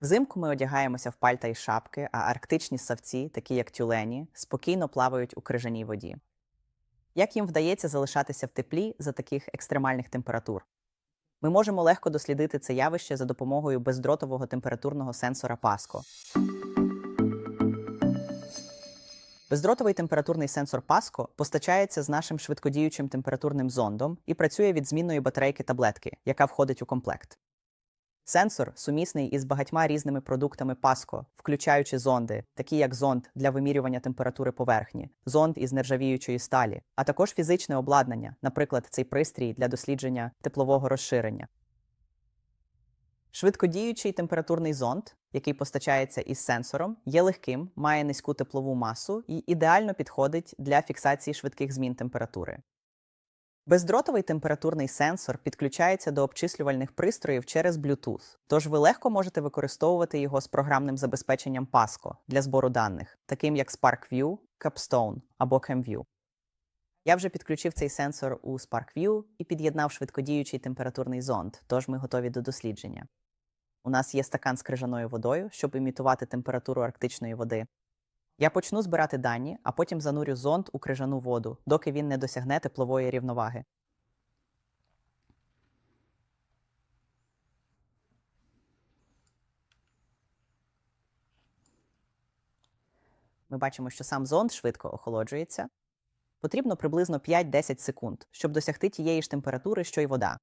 Взимку ми одягаємося в пальта і шапки, а арктичні савці, такі як тюлені, спокійно плавають у крижаній воді. Як їм вдається залишатися в теплі за таких екстремальних температур? Ми можемо легко дослідити це явище за допомогою бездротового температурного сенсора PASCO. Бездротовий температурний сенсор PASCO постачається з нашим швидкодіючим температурним зондом і працює від змінної батарейки таблетки, яка входить у комплект. Сенсор сумісний із багатьма різними продуктами PASCO, включаючи зонди, такі як зонд для вимірювання температури поверхні, зонд із нержавіючої сталі, а також фізичне обладнання, наприклад, цей пристрій для дослідження теплового розширення. Швидкодіючий температурний зонд, який постачається із сенсором, є легким, має низьку теплову масу і ідеально підходить для фіксації швидких змін температури. Бездротовий температурний сенсор підключається до обчислювальних пристроїв через Bluetooth, тож ви легко можете використовувати його з програмним забезпеченням PASCO для збору даних, таким як SparkView, Capstone або CamView. Я вже підключив цей сенсор у SparkView і під'єднав швидкодіючий температурний зонд, тож ми готові до дослідження. У нас є стакан з крижаною водою, щоб імітувати температуру арктичної води. Я почну збирати дані, а потім занурю зонд у крижану воду, доки він не досягне теплової рівноваги. Ми бачимо, що сам зонд швидко охолоджується. Потрібно приблизно 5-10 секунд, щоб досягти тієї ж температури, що й вода.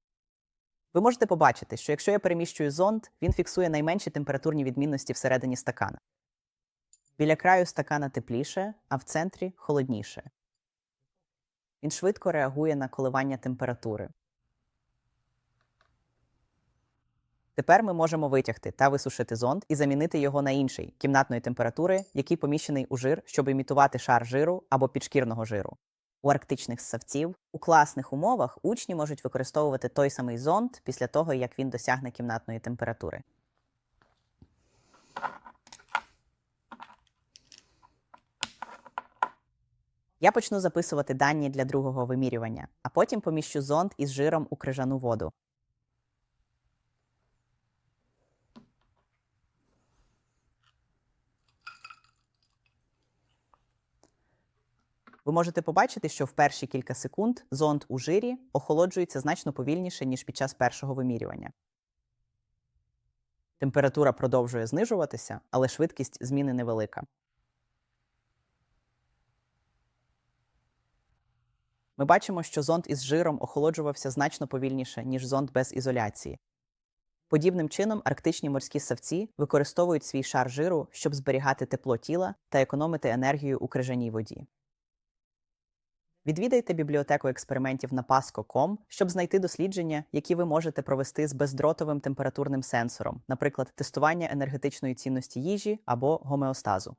Ви можете побачити, що якщо я переміщую зонд, він фіксує найменші температурні відмінності всередині стакана. Біля краю стакана тепліше, а в центрі холодніше. Він швидко реагує на коливання температури. Тепер ми можемо витягти та висушити зонд і замінити його на інший кімнатної температури, який поміщений у жир, щоб імітувати шар жиру або підшкірного жиру. У арктичних ссавців у класних умовах учні можуть використовувати той самий зонд після того, як він досягне кімнатної температури. Я почну записувати дані для другого вимірювання, а потім поміщу зонд із жиром у крижану воду. Ви можете побачити, що в перші кілька секунд зонд у жирі охолоджується значно повільніше, ніж під час першого вимірювання. Температура продовжує знижуватися, але швидкість зміни невелика. Ми бачимо, що зонд із жиром охолоджувався значно повільніше, ніж зонд без ізоляції. Подібним чином арктичні морські савці використовують свій шар жиру, щоб зберігати тепло тіла та економити енергію у крижаній воді. Відвідайте бібліотеку експериментів на pasco.com, щоб знайти дослідження, які ви можете провести з бездротовим температурним сенсором, наприклад, тестування енергетичної цінності їжі або гомеостазу.